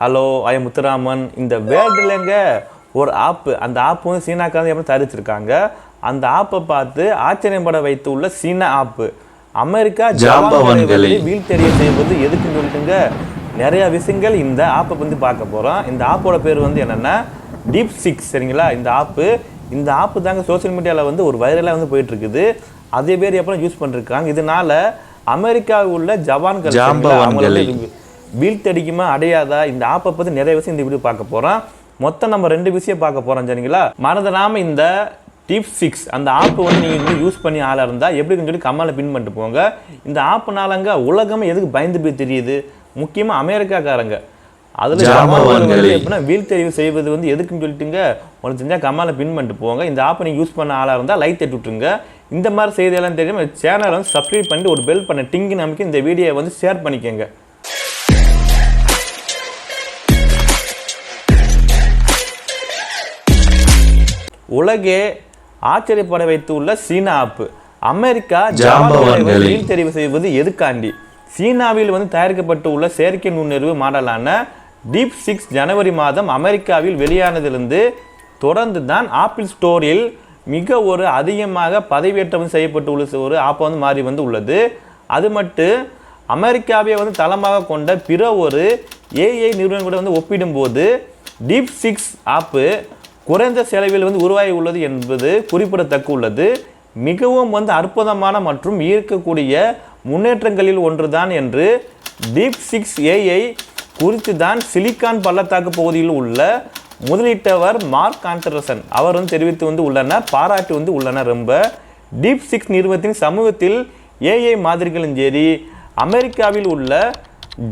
Hello ஐ முத்துராமன். இந்த வேர்ல்டுலங்க ஒரு ஆப்பு அந்த ஆப் வந்து சீனாக்காரங்க எப்படி தயாரிச்சிருக்காங்க? அந்த ஆப்பை பார்த்து ஆச்சரியப்பட வைத்து உள்ள சீனா ஆப்பு அமெரிக்கா ஜாம்பவான்களை. வீல் தெரிய செய்வது எதுக்குன்னு சொல்லிட்டுங்க நிறைய விஷயங்கள் இந்த ஆப்பை வந்து பார்க்க போகிறோம் இந்த ஆப்போட பேர் வந்து என்னென்னா டீப் சிக்ஸ் சரிங்களா? இந்த ஆப்பு இந்த ஆப்பு தாங்க சோஷியல் மீடியாவில் வந்து ஒரு வைரலாக வந்து போயிட்டு இருக்குது அதே பேர் எப்போ யூஸ் பண்ணிருக்காங்க? இதனால அமெரிக்காவில் உள்ள ஜவான்கள் வீழ்த்தடிக்குமா அடையாதா? இந்த ஆப்பை பற்றி நிறைய விஷயம் இந்த வீடியோ பார்க்க போகிறோம் மொத்தம் நம்ம ரெண்டு விஷயம் பார்க்க போகிறோம் சரிங்களா? மறந்துடாம இந்த டிப் சிக்ஸ் அந்த ஆப் வந்து நீங்கள் வந்து யூஸ் பண்ணி ஆளாக இருந்தால் எப்படின்னு சொல்லி கம்மால பின் பண்ணிட்டு போங்க. இந்த ஆப்புனாலங்க உலகமே எதுக்கு பயந்து போய் தெரியுது? முக்கியமாக அமெரிக்காக்காரங்க. அதில். எப்படின்னா வீழ்த்தறிவு செய்வது வந்து எதுக்குன்னு சொல்லிட்டுங்க உங்களுக்கு தெரிஞ்சால் கம்மால பின் பண்ணிட்டு போங்க. இந்த ஆப்பை நீங்கள் யூஸ் பண்ண ஆளாக இருந்தால் லைக் தட்டி விட்டுருங்க. இந்த மாதிரி செய்தியெல்லாம் தெரியும் சேனலை வந்து சப்ஸ்கிரைப் பண்ணிட்டு ஒரு பெல் பண்ண டிங்கு நமக்கு இந்த வீடியோவை வந்து ஷேர் பண்ணிக்கோங்க. உலகே ஆச்சரியப்பட வைத்துள்ள சீனா ஆப்பு அமெரிக்கா ஜாம்பவான்களை. வீல் தெரிவு செய்வது எதுக்காண்டி சீனாவில் வந்து தயாரிக்கப்பட்டு உள்ள செயற்கை நுண்ணறிவு மாடலான டீப் சிக்ஸ் ஜனவரி மாதம் அமெரிக்காவில் வெளியானதிலிருந்து தொடர்ந்து தான் ஆப்பிள் ஸ்டோரில் மிக ஒரு அதிகமாக பதிவேற்றம் செய்யப்பட்டு உள்ள ஒரு ஆப் வந்து மாறி வந்து உள்ளது அது மட்டும் அமெரிக்காவை வந்து தளமாக கொண்ட பிற ஒரு ஏஐ நிறுவனம் கூட வந்து ஒப்பிடும்போது டீப் சிக்ஸ் ஆப்பு குறைந்த செலவில் வந்து உருவாகி உள்ளது என்பது குறிப்பிடத்தக்க உள்ளது மிகவும் வந்து அற்புதமான மற்றும் ஈர்க்கக்கூடிய முன்னேற்றங்களில் ஒன்றுதான் என்று டீப் சிக்ஸ் ஏஐ குறித்து தான் சிலிக்கான் பள்ளத்தாக்கு பகுதியில் உள்ள முதலீட்டவர் மார்க் ஆண்டர்சன் அவர் வந்து தெரிவித்து வந்து உள்ளனர் பாராட்டி வந்து உள்ளனர். ரொம்ப டீப் சிக்ஸ் நிறுவனத்தின் சமூகத்தில் ஏஐ மாதிரிகளும் சரி அமெரிக்காவில் உள்ள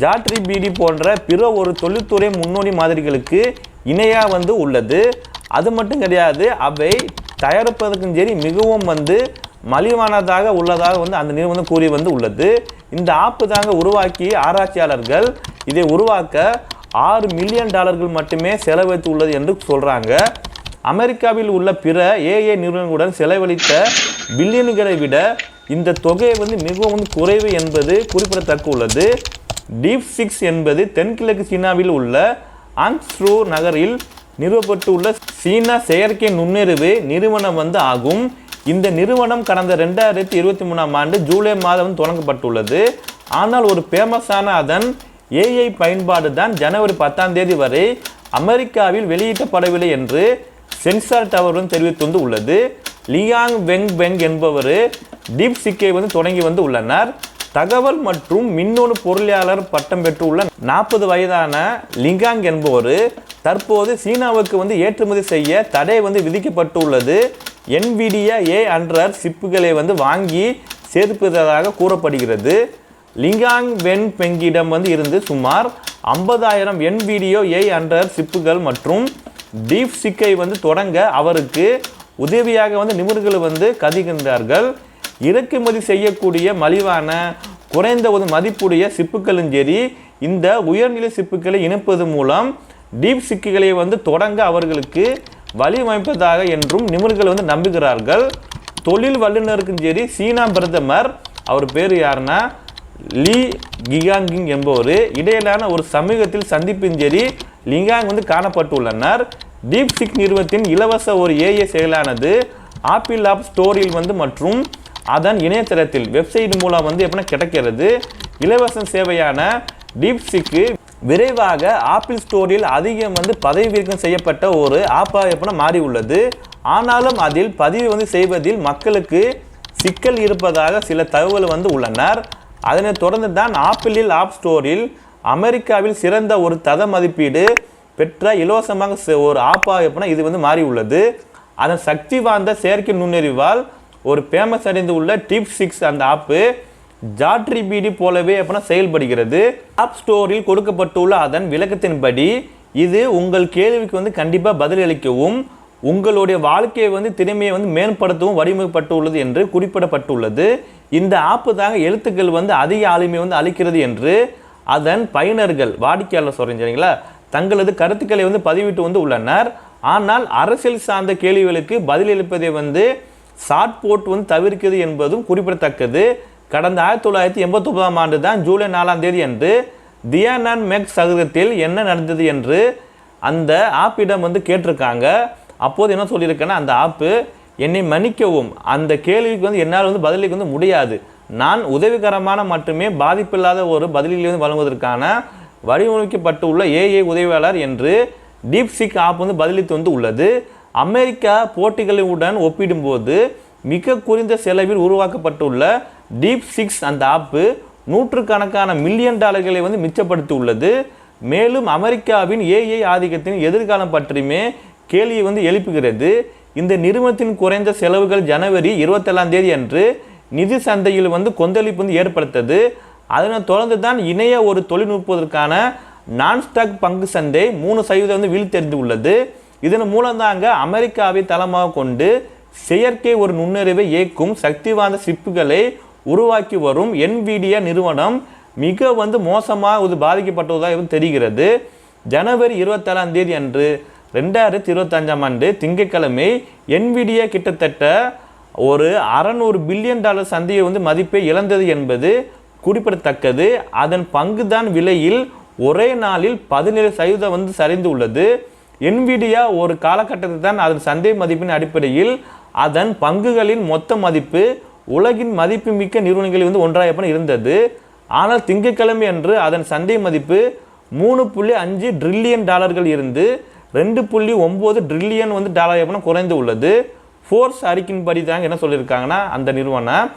ஜாட்ரி பிடி போன்ற பிற ஒரு தொழில்துறை முன்னோடி மாதிரிகளுக்கு இணையாக வந்து உள்ளது. அது மட்டும் கிடையாது அவை தயாரிப்பதற்கும் சரி மிகவும் வந்து மலிவானதாக உள்ளதாக வந்து அந்த நிறுவனம் கூறி வந்து உள்ளது. இந்த ஆப்பு தாங்க உருவாக்கி ஆராய்ச்சியாளர்கள் இதை உருவாக்க ஆறு மில்லியன் டாலர்கள் மட்டுமே செலவழித்து உள்ளது என்று சொல்கிறாங்க அமெரிக்காவில் உள்ள பிற ஏஏ நிறுவனங்களுடன் செலவழித்த பில்லியன்களை விட இந்த தொகை வந்து மிகவும் வந்து குறைவு என்பது குறிப்பிடத்தக்க உள்ளது. டீப் சிக்ஸ் என்பது தென்கிழக்கு சீனாவில் உள்ள அங்ஸ்ரூ நகரில் நிறுவப்பட்டுள்ள சீனா செயற்கை நுண்ணறிவு நிறுவனம் வந்து ஆகும். இந்த நிறுவனம் கடந்த ரெண்டாயிரத்தி இருபத்தி மூணாம் ஆண்டு ஜூலை மாதம் தொடங்கப்பட்டுள்ளது. ஆனால் ஒரு ஃபேமஸான அதன் ஏஐ பயன்பாடு தான் ஜனவரி பத்தாம் தேதி வரை அமெரிக்காவில் வெளியிட்டப்படவில்லை என்று சென்சார் டவரும் தெரிவித்து வந்து உள்ளது. லியாங் வெங் பெங் என்பவர் டீப் சிக்கை வந்து தொடங்கி வந்து உள்ளனர். தகவல் மற்றும் மின்னணு பொருளியாளர் பட்டம் பெற்றுள்ள நாற்பது வயதான லிங்காங் என்பவர் தற்போது சீனாவுக்கு வந்து ஏற்றுமதி செய்ய தடை வந்து விதிக்கப்பட்டுள்ளது. என்விடியா ஏ அன்றர் சிப்புகளை வந்து வாங்கி சேர்ப்பதாக கூறப்படுகிறது. லிங்காங் வென் பெங்கிடம் வந்து இருந்து சுமார் ஐம்பதாயிரம் NVIDIA ஏ ஹண்ட்ரட் சிப்புகள் மற்றும் டீப் சிக்கை வந்து தொடங்க அவருக்கு உதவியாக வந்து நிபுணர்கள் வந்து கதிகின்றார்கள் இறக்குமதி செய்யக்கூடிய மலிவான குறைந்த ஒரு மதிப்புடைய சிப்புகளும் சரி இந்த உயர்நிலை சிப்புகளை இணைப்பது மூலம் டீப் சிக்குகளை வந்து தொடங்க அவர்களுக்கு வழிவமைப்பதாக என்றும் நிபுணர்கள் வந்து நம்புகிறார்கள். தொழில் வல்லுநருக்கும் சரி சீனா பிரதமர் அவர் பேர் யாருன்னா லீ கிகாங்கிங் என்பவர். இடையிலான ஒரு சமூகத்தில் சந்திப்பின் சரி லிங்காங் வந்து காணப்பட்டுள்ளனர். டீப் சிக் நிறுவனத்தின் இலவச ஒரு ஏஏ செயலானது ஆப்பிள் ஆப் ஸ்டோரில் வந்து மற்றும் அதன் இணையதளத்தில் வெப்சைட் மூலம் வந்து எப்படின்னா கிடைக்கிறது. இலவச சேவையான டீப்சிக்கு விரைவாக ஆப்பிள் ஸ்டோரில் அதிகம் வந்து பதவிவிறக்கம் செய்யப்பட்ட ஒரு ஆப்பாக எப்படின்னா மாறி உள்ளது. ஆனாலும் அதில் பதிவு வந்து செய்வதில் மக்களுக்கு சிக்கல் இருப்பதாக சில தகவல் வந்து உள்ளனர் அதனைத் தொடர்ந்து தான் ஆப்பிளில் ஆப் ஸ்டோரில் அமெரிக்காவில் சிறந்த ஒரு தத மதிப்பீடு பெற்ற இலவசமாக ஒரு ஆப்பாக எப்படின்னா இது வந்து மாறி உள்ளது. அதன் சக்தி வாய்ந்த செயற்கை நுண்ணறிவால் ஒரு ஃபேமஸ் அடைந்து உள்ள டிப் சிக்ஸ் அந்த ஆப்பு ஜாட்ரிபிடி போலவே அப்படின்னா செயல்படுகிறது. ஆப் ஸ்டோரில் கொடுக்கப்பட்டுள்ள அதன் விளக்கத்தின்படி இது உங்கள் கேள்விக்கு வந்து கண்டிப்பாக பதிலளிக்கவும் உங்களுடைய வாழ்க்கையை வந்து திறமையை வந்து மேம்படுத்தவும் வடிவமைப்பட்டுள்ளது என்று குறிப்பிடப்பட்டுள்ளது. இந்த ஆப்பு தாங்க எழுத்துக்கள் வந்து அதிக ஆளுமை வந்து அளிக்கிறது என்று அதன் பயனர்கள் வாடிக்கையாளர் சொல்கிறேன் சரிங்களா? தங்களது கருத்துக்களை வந்து பதிவிட்டு வந்து உள்ளனர். ஆனால் அரசியல் சார்ந்த கேள்விகளுக்கு பதிலளிப்பதை வந்து ஷார்ட் போர்ட் வந்து தவிர்க்கிறது என்பதும் குறிப்பிடத்தக்கது. கடந்த ஆயிரத்தி தொள்ளாயிரத்தி எண்பத்தி ஒன்பதாம் ஆண்டு தான் ஜூலை நாலாம் தேதி அன்று தியானன் மெக்ஸ் சதுரத்தில் என்ன நடந்தது என்று அந்த ஆப்பிடம் வந்து கேட்டிருக்காங்க. அப்போது என்ன சொல்லியிருக்கேன்னா அந்த ஆப்பு என்னை மன்னிக்கவும் அந்த கேள்விக்கு வந்து என்னால் வந்து பதிலுக்கு வந்து முடியாது. நான் உதவிகரமான மட்டுமே பாதிப்பில்லாத ஒரு பதிலில் வந்து வழங்குவதற்கான வடிவமைக்கப்பட்டுள்ள ஏஏ உதவியாளர் என்று டீப்சிக் ஆப் வந்து பதிலளித்து வந்து உள்ளது. அமெரிக்கா போட்டிகளுடன் ஒப்பிடும்போது மிக குறைந்த செலவில் உருவாக்கப்பட்டுள்ள டீப் சிக்ஸ் அந்த ஆப்பு நூற்றுக்கணக்கான மில்லியன் டாலர்களை வந்து மிச்சப்படுத்தி உள்ளது மேலும் அமெரிக்காவின் ஏஐ ஆதிக்கத்தின் எதிர்காலம் பற்றியுமே கேள்வியை வந்து எழுப்புகிறது. இந்த நிறுவனத்தின் குறைந்த செலவுகள் ஜனவரி இருபத்தேழாம் தேதி அன்று நிதி சந்தையில் வந்து கொந்தளிப்பு வந்து ஏற்படுத்தது. அதனை தொடர்ந்து தான் இணைய ஒரு தொழில்நுட்பத்திற்கான நான்ஸ்டாக் பங்கு சந்தை மூணு சதவீதம் வந்து வீழ்த்தெறிந்து உள்ளது இதன் மூலம்தாங்க அமெரிக்காவை தளமாக கொண்டு செயற்கை ஒரு நுண்ணறிவை இயக்கும் சக்தி வாய்ந்த சிப்புகளை உருவாக்கி வரும் என்விடியா நிறுவனம் மிக வந்து மோசமாக இது பாதிக்கப்பட்டதாக வந்து தெரிகிறது. ஜனவரி இருபத்தேழாம் தேதி அன்று ரெண்டாயிரத்தி இருபத்தஞ்சாம் ஆண்டு திங்கட்கிழமை என்விடியா கிட்டத்தட்ட ஒரு அறநூறு பில்லியன் டாலர் சந்தையை வந்து மதிப்பை இழந்தது என்பது குறிப்பிடத்தக்கது. அதன் பங்குதான் விலையில் ஒரே நாளில் பதினேழு சதவீதம் வந்து சரிந்து உள்ளது. என்விடியா ஒரு காலகட்டத்தில் தான் அதன் சந்தை மதிப்பின் அடிப்படையில் அதன் பங்குகளின் மொத்த மதிப்பு உலகின் மதிப்புமிக்க நிறுவனங்களில் வந்து ஒன்றாயப்பன் இருந்தது. ஆனால் திங்கட்கிழமை அன்று அதன் சந்தை மதிப்பு மூணு புள்ளி அஞ்சு ட்ரில்லியன் டாலர்கள் இருந்து ரெண்டு புள்ளி ஒம்பது ட்ரில்லியன் வந்து டாலர் எப்படின்னா குறைந்து உள்ளது. ஃபோர்ஸ் அறிக்கையின்படி தாங்க என்ன சொல்லியிருக்காங்கன்னா அந்த நிறுவனம்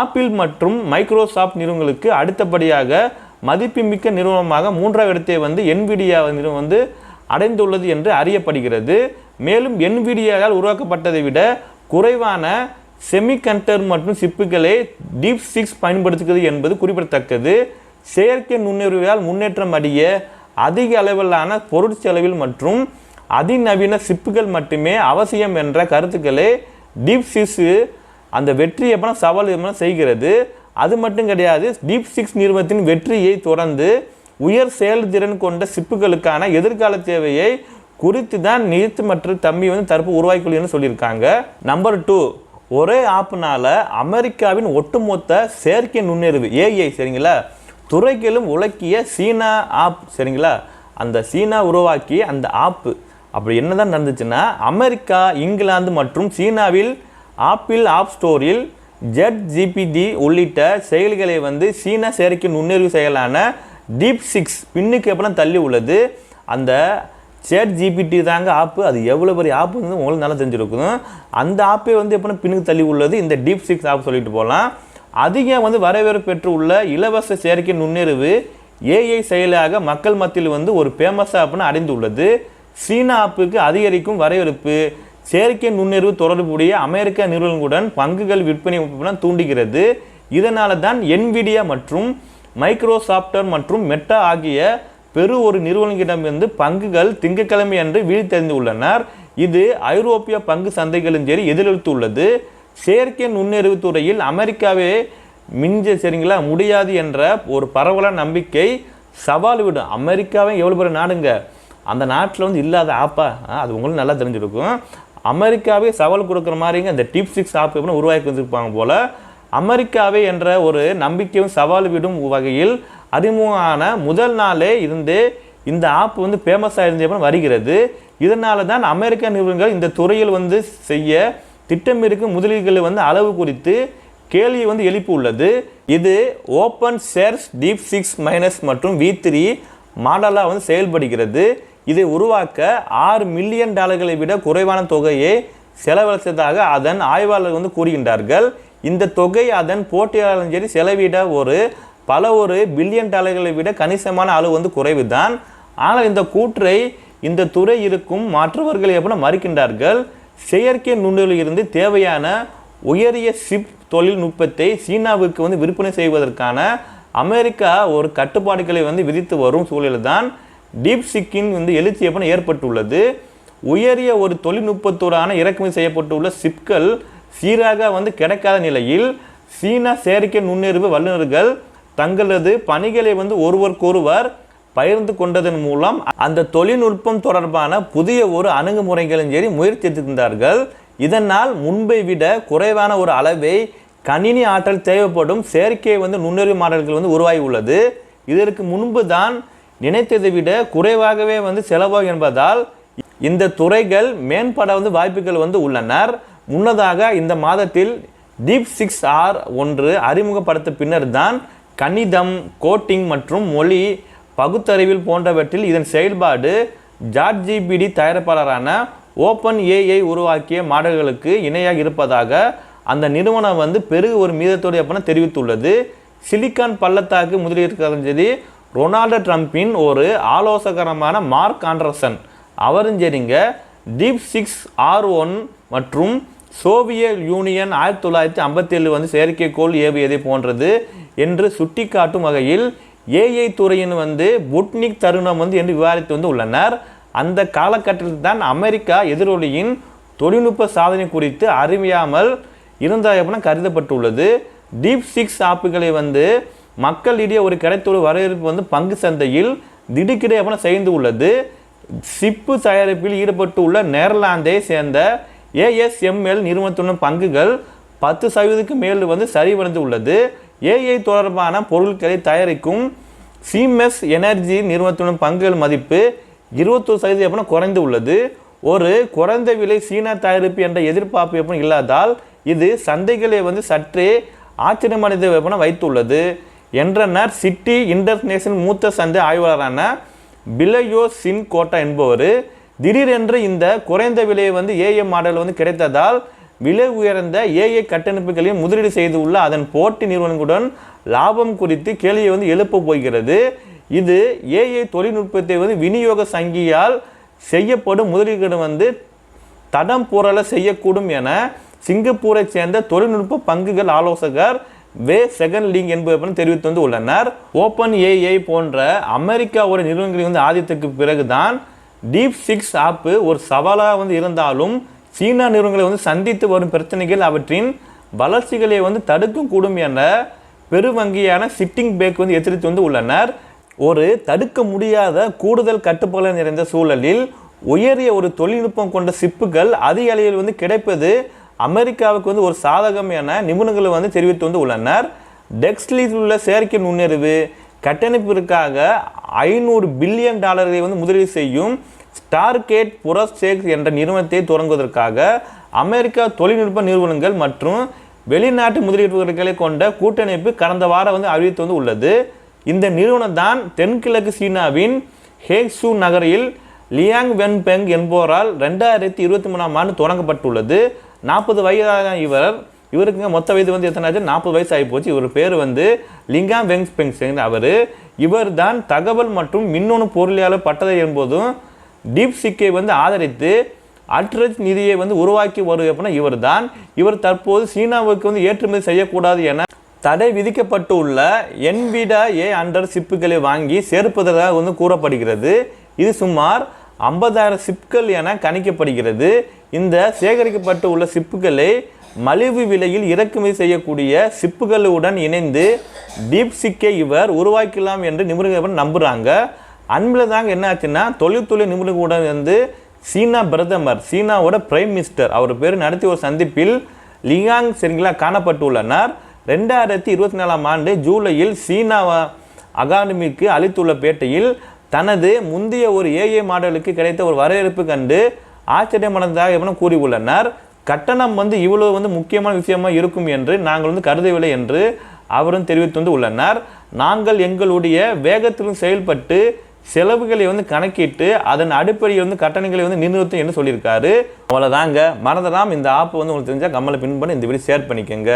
ஆப்பிள் மற்றும் மைக்ரோசாஃப்ட் நிறுவனங்களுக்கு அடுத்தபடியாக மதிப்புமிக்க நிறுவனமாக மூன்றாவது இடத்தை வந்து என்விடியா நிறுவனம் வந்து அடைந்துள்ளது என்று அறியப்படுகிறது. மேலும் NVIDIA-ஆல் உருவாக்கப்பட்டதை விட குறைவான செமிகண்டர் மற்றும் சிப்புகளை டீப் சிக்ஸ் பயன்படுத்துகிறது என்பது குறிப்பிடத்தக்கது. செயற்கை நுண்ணறிவால் முன்னேற்றம் அடைய அதிக அளவிலான பொருட்செலவில் மற்றும் அதிநவீன சிப்புகள் மட்டுமே அவசியம் என்ற கருத்துக்களை டீப் சிக்ஸு அந்த வெற்றி எப்படின்னா சவால் செய்கிறது. அது மட்டும் கிடையாது டீப் சிக்ஸ் நிறுவனத்தின் வெற்றியை தொடர்ந்து உயர் செயல்திறன் கொண்ட சிப்புகளுக்கான எதிர்கால தேவையை குறித்து தான் நீத்து மற்றும் தம்பி வந்து தரப்பு உருவாக்கிக்கொள்ளுன்னு சொல்லியிருக்காங்க. நம்பர் டூ ஒரே ஆப்னால அமெரிக்காவின் ஒட்டுமொத்த செயற்கை நுண்ணறிவு ஏஐ சரிங்களா? துறைகளும் உலக்கிய சீனா ஆப் சரிங்களா? அந்த சீனா உருவாக்கி அந்த ஆப்பு அப்படி என்னதான் நடந்துச்சுன்னா அமெரிக்கா இங்கிலாந்து மற்றும் சீனாவில் ஆப்பிள் ஆப் ஸ்டோரில் ஜெட் ஜிபிடி உள்ளிட்ட செயல்களை வந்து சீனா செயற்கை நுண்ணறிவு செயலான டீப் சிக்ஸ் பின்னுக்கு எப்பறம் தள்ளி உள்ளது அந்த சேட் ஜிபிடி தாங்க ஆப்பு. அது எவ்வளோ பெரிய ஆப்பு வந்து உங்களுக்கு நல்லா தெரிஞ்சிருக்கும். அந்த ஆப்பே வந்து எப்படின்னா பின்னுக்கு தள்ளி உள்ளது இந்த டீப் சிக்ஸ் ஆப் சொல்லிட்டு போகலாம் அதிகம் வந்து வரவேற்பு பெற்று உள்ள இலவச செயற்கை நுண்ணறிவு ஏஐ செயலாக மக்கள் மத்தியில் வந்து ஒரு ஃபேமஸ் ஆப்னு அடைந்துள்ளது. சீனா ஆப்புக்கு அதிகரிக்கும் வரவேற்பு. செயற்கை நுண்ணறிவு தொடர்புடைய அமெரிக்க நிறுவனங்களுடன் பங்குகள் விற்பனை தூண்டுகிறது. இதனால தான் என்விடியா மற்றும் மைக்ரோசாப்டர் மற்றும் மெட்டா ஆகிய பெரு ஒரு நிறுவனங்களிடமிருந்து பங்குகள் திங்கட்கிழமை அன்று வீழ்த்தெறிந்து உள்ளனர். இது ஐரோப்பிய பங்கு சந்தைகளும் சரி எதிரொலித்துள்ளது. செயற்கை நுண்ணறிவு துறையில் அமெரிக்காவே மிஞ்ச சரிங்களா முடியாது என்ற ஒரு பரவலான நம்பிக்கை சவால் விடும். அமெரிக்காவே எவ்வளோ பெரிய நாடுங்க? அந்த நாட்டில் வந்து இல்லாத ஆப்பா அது உங்களுக்கு நல்லா தெரிஞ்சிருக்கும். அமெரிக்காவே சவால் கொடுக்குற மாதிரிங்க இந்த டிப் சிக்ஸ் ஆப் எப்படின்னு உருவாக்கி வந்திருப்பாங்க போல். அமெரிக்காவே என்ற ஒரு நம்பிக்கையும் சவால் விடும் வகையில் அறிமுகமான முதல் நாளே இருந்து இந்த ஆப் வந்து ஃபேமஸ் ஆயிருந்த வருகிறது. இதனால தான் அமெரிக்க நிறுவனங்கள் இந்த துறையில் வந்து செய்ய திட்டமிருக்கும் முதலீடுகளை வந்து அளவு குறித்து கேள்வி வந்து எழுப்பி உள்ளது. இது open source DeepSeek minus மற்றும் வி த்ரீ மாடலாக வந்து செயல்படுகிறது. இதை உருவாக்க ஆறு மில்லியன் டாலர்களை விட குறைவான தொகையை செலவழித்ததாக அதன் ஆய்வாளர்கள் வந்து கூறுகின்றார்கள். இந்த தொகை அதன் போட்டியாளர்களும் சரி செலவிட ஒரு பல ஒரு பில்லியன் டாலர்களை விட கணிசமான அளவு வந்து குறைவு தான் ஆனால் இந்த கூற்றை இந்த துறை இருக்கும் மற்றவர்கள் எப்படி மறுக்கின்றார்கள். செயற்கை நுண்ணறிவில் இருந்து தேவையான உயரிய சிப் தொழில்நுட்பத்தை சீனாவுக்கு வந்து விற்பனை செய்வதற்கான அமெரிக்கா ஒரு கட்டுப்பாடுகளை வந்து விதித்து வரும் சூழலில் தான் டீப் சிக்கின் வந்து எழுச்சி எப்படி ஏற்பட்டுள்ளது. உயரிய ஒரு தொழில்நுட்பத்தோடான இறக்குமதி செய்யப்பட்டுள்ள சிப்கள் சீராக வந்து கிடைக்காத நிலையில் சீனா செயற்கை நுண்ணறிவு வல்லுநர்கள் தங்களது பணிகளை வந்து ஒருவருக்கொருவர் பகிர்ந்து கொண்டதன் மூலம் அந்த தொழில்நுட்பம் தொடர்பான புதிய ஒரு அணுகுமுறைகளும் சரி முயற்சி எடுத்திருந்தார்கள். இதனால் முன்பை விட குறைவான ஒரு அளவை கணினி ஆற்றல் தேவைப்படும் செயற்கை வந்து நுண்ணறிவு மாடல்கள் வந்து உருவாகி உள்ளது. இதற்கு முன்பு தான் நினைத்ததை விட குறைவாகவே வந்து செலவாகும் என்பதால் இந்த துறைகள் மேம்பட வந்து வாய்ப்புகள் வந்து உள்ளனர். முன்னதாக இந்த மாதத்தில் டீப் சிக்ஸ் ஆர் ஒன்று அறிமுகப்படுத்த பின்னர் தான் கணிதம் கோட்டிங் மற்றும் மொழி பகுத்தறிவில் போன்றவற்றில் இதன் செயல்பாடு ஜாட் ஜிபிடி தயாரிப்பாளரான ஓப்பன் ஏஐ உருவாக்கிய மாடல்களுக்கு இணையாக இருப்பதாக அந்த நிறுவனம் வந்து பெருகு ஒரு மீதத்தோடு எப்படின்னா தெரிவித்துள்ளது. சிலிக்கான் பள்ளத்தாக்கு முதலீடு கலைஞரி ரொனால்டு ட்ரம்பின் ஒரு ஆலோசகரமான மார்க் ஆண்டர்சன். அவரும் சரிங்க டீப் சிக்ஸ் ஆர் ஒன் மற்றும் சோவியத் யூனியன் ஆயிரத்தி தொள்ளாயிரத்தி ஐம்பத்தேழு வந்து செயற்கைக்கோள் ஏவியதை போன்றது என்று சுட்டிக்காட்டும் வகையில் ஏஐ துறையின் வந்து புட்னிக் தருணம் வந்து என்று விவாதித்து வந்து உள்ளனர். அந்த காலகட்டத்தில் தான் அமெரிக்கா எதிரொலியின் தொழில்நுட்ப சாதனை குறித்து அறிவியாமல் இருந்தால் அப்படின்னா கருதப்பட்டுள்ளது. டீப் சிக்ஸ் ஆப்புகளை வந்து மக்களிடையே ஒரு கிடைத்துள்ள வரவேற்பு வந்து பங்கு சந்தையில் திடுக்கிடை அப்படின்னா செய்து உள்ளது. சிப்பு தயாரிப்பில் ஈடுபட்டுள்ள நெதர்லாந்தை சேர்ந்த ஏஎஸ்எம்எல் நிறுவனத்துடன் பங்குகள் பத்து சதவீதத்துக்கு மேல் வந்து சரிவடைந்து உள்ளது. ஏஐ தொடர்பான பொருட்களை தயாரிக்கும் சீமெஸ் எனர்ஜி நிறுவனத்துடன் பங்குகள் மதிப்பு இருபத்தொரு சதவீதம் எப்படின்னா குறைந்து உள்ளது. ஒரு குறைந்த விலை சீனா தயாரிப்பு என்ற எதிர்பார்ப்பு எப்படி இல்லாதால் இது சந்தைகளை வந்து சற்றே ஆச்சரியமடைந்த வெப்பன வைத்துள்ளது. என்றனர் சிட்டி இன்டர்நேஷனல் மூத்த சந்தை ஆய்வாளரான பிலயோ சின் கோட்டா என்பவர் திடீரென்று இந்த குறைந்த விலையை வந்து ஏஏ மாடல் வந்து கிடைத்ததால் விலை உயர்ந்த ஏஏ கட்டமைப்புகளையும் முதலீடு செய்துள்ள அதன் போட்டி நிறுவனங்களுடன் லாபம் குறித்து கேள்வியை வந்து எழுப்ப போகிறது. இது ஏஐ தொழில்நுட்பத்தை வந்து விநியோக சங்கியால் செய்யப்படும் முதலீடுகள் வந்து தடம் புரள செய்யக்கூடும் என சிங்கப்பூரை சேர்ந்த தொழில்நுட்ப பங்குகள் ஆலோசகர் வே செகண்ட் லீங் என்பவர் தெரிவித்து வந்து உள்ளனர். ஓப்பன் ஏஐ போன்ற அமெரிக்காவோட நிறுவனங்களின் வந்து ஆதித்துக்கு பிறகுதான் டீப் சிக்ஸ் ஆப்பு ஒரு சவாலாக வந்து இருந்தாலும் சீனா நிறுவனங்களை வந்து சந்தித்து வரும் பிரச்சனைகள் அவற்றின் வளர்ச்சிகளை வந்து தடுக்கும் கூடும் என பெருவங்கியான சிட்டிங் பேக் வந்து எச்சரித்து வந்து உள்ளனர். ஒரு தடுக்க முடியாத கூடுதல் கட்டுப்பாடு நிறைந்த சூழலில் உயரிய ஒரு தொழில்நுட்பம் கொண்ட சிப்புகள் அதிக அளவில் வந்து கிடைப்பது அமெரிக்காவுக்கு வந்து ஒரு சாதகம் என நிபுணர்கள் வந்து தெரிவித்து வந்து உள்ளனர். டெக்ஸ்லில் உள்ள செயற்கை நுண்ணறிவு கட்டமைப்பிற்காக ஐநூறு பில்லியன் டாலர்களை வந்து முதலீடு செய்யும் ஸ்டார்கேட் புரஸ்டேக்ஸ் என்ற நிறுவனத்தை தொடங்குவதற்காக அமெரிக்கா தொழில்நுட்ப நிறுவனங்கள் மற்றும் வெளிநாட்டு முதலீடுகளை கொண்ட கூட்டமைப்பு கடந்த வாரம் வந்து அறிவித்து வந்து உள்ளது. இந்த நிறுவனம் தான் தென்கிழக்கு சீனாவின் ஹேக்ஸு நகரில் லியாங் வென்பெங் என்பவரால் ரெண்டாயிரத்தி இருபத்தி மூணாம் ஆண்டு தொடங்கப்பட்டுள்ளது. நாற்பது வயதான இவர் இவருக்கு மொத்த வயது வந்து எத்தனை நாற்பது வயசு ஆகி போச்சு. இவர் பேர் வந்து லிங்காங் வெங் பெங் அவர் இவர் தான் தகவல் மற்றும் மின்னணு பொருளியாளர் பட்டதை என்பதும் டீப் சிக்கை வந்து ஆதரித்து அட்ரஜ் நிதியை வந்து உருவாக்கி வருவது இவர் தான் இவர் தற்போது சீனாவுக்கு வந்து ஏற்றுமதி செய்யக்கூடாது என தடை விதிக்கப்பட்டுள்ள என்விடா ஏ அண்டர் சிப்புகளை வாங்கி சேர்ப்பதாக வந்து கூறப்படுகிறது. இது சுமார் ஐம்பதாயிரம் சிப்கள் என கணிக்கப்படுகிறது. இந்த சேகரிக்கப்பட்டு உள்ள சிப்புகளை மலிவு விலையில் இறக்குமதி செய்யக்கூடிய சிப்புகளுடன் இணைந்து டீப் சிக்கை இவர் உருவாக்கலாம் என்று நிபுணர்கள் நம்புகிறாங்க அன்பில் தாங்க என்ன ஆச்சுன்னா தொழில்துறை நிபுணர்களுடன் வந்து சீனா பிரதமர் சீனாவோட பிரைம் மினிஸ்டர் அவர் பேர் நடத்திய ஒரு சந்திப்பில் லியாங் சரிங்களா காணப்பட்டுள்ளனர். ரெண்டாயிரத்தி இருபத்தி நாலாம் ஆண்டு ஜூலையில் சீனா அகாடமிக்கு அளித்துள்ள பேட்டையில் தனது முந்தைய ஒரு ஏஏ மாடலுக்கு கிடைத்த ஒரு வரவேற்பு கண்டு ஆச்சரியமடைந்ததாக எவனும் கூறியுள்ளனர். கட்டணம் வந்து இவ்வளவு வந்து முக்கியமான விஷயமா இருக்கும் என்று நாங்கள் வந்து கருதவில்லை என்று அவரும் தெரிவித்து வந்து உள்ளனர். நாங்கள் எங்களுடைய வேகத்திலும் செயல்பட்டு செலவுகளை வந்து கணக்கிட்டு அதன் அடிப்படையில் வந்து கட்டணங்களை வந்து நிர்ணயித்தோம் என்று சொல்லியிருக்காரு? அவ்வளோதாங்க மறந்துடாம இந்த ஆப் வந்து உங்களுக்கு தெரிஞ்சால் கம்மலை பின் பண்ணி இந்த வீடியோ ஷேர் பண்ணிக்கோங்க.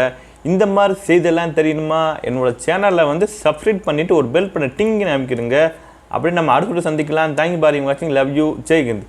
இந்த மாதிரி செய்தெல்லாம் தெரியணுமா என்னோட சேனலில் வந்து சப்ஸ்கிரைப் பண்ணிவிட்டு ஒரு பெல் பண்ண டிங்னு அமைக்கிடுங்க. அப்படியே நம்ம அடுத்த சந்திக்கலாம். Thank you for. வாட்சிங் லவ் யூ ஜெய்கிந்த்